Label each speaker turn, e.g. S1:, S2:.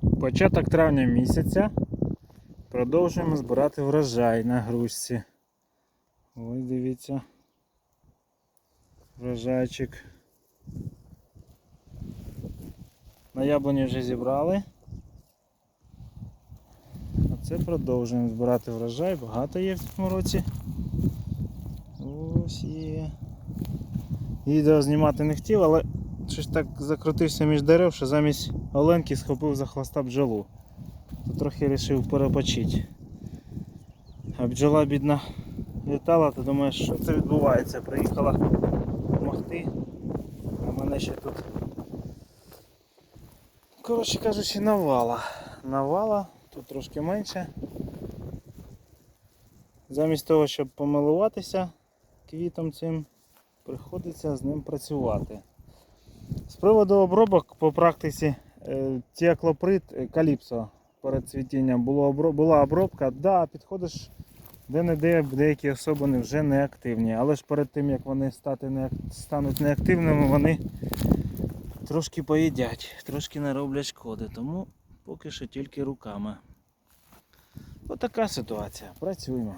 S1: Початок травня місяця. Продовжуємо збирати врожай на грушці. Ось дивіться. Врожайчик. На яблуні вже зібрали. А це продовжуємо збирати врожай. Багато є в цьому році. Ось є. Відео знімати не хотів, але щось так закрутився між дерев, що замість Оленки схопив за хвоста бджолу. То трохи вирішив перепочити. А бджола бідна літала, ти думаєш, що це відбувається. Приїхала допомогти, а мене ще тут. Коротше кажучи, навала. Навала, тут трошки менше. Замість того, щоб помилуватися квітом цим, приходиться з ним працювати. З приводу обробок по практиці е, тіаклоприд е, каліпсо перед цвітінням було, була обробка. Да, підходиш де-не-де деякі особини вже не активні. Але ж перед тим як вони стати не, стануть неактивними, вони трошки поїдять, трошки нароблять шкоди. Тому поки що тільки руками. Отака ситуація. Працюємо.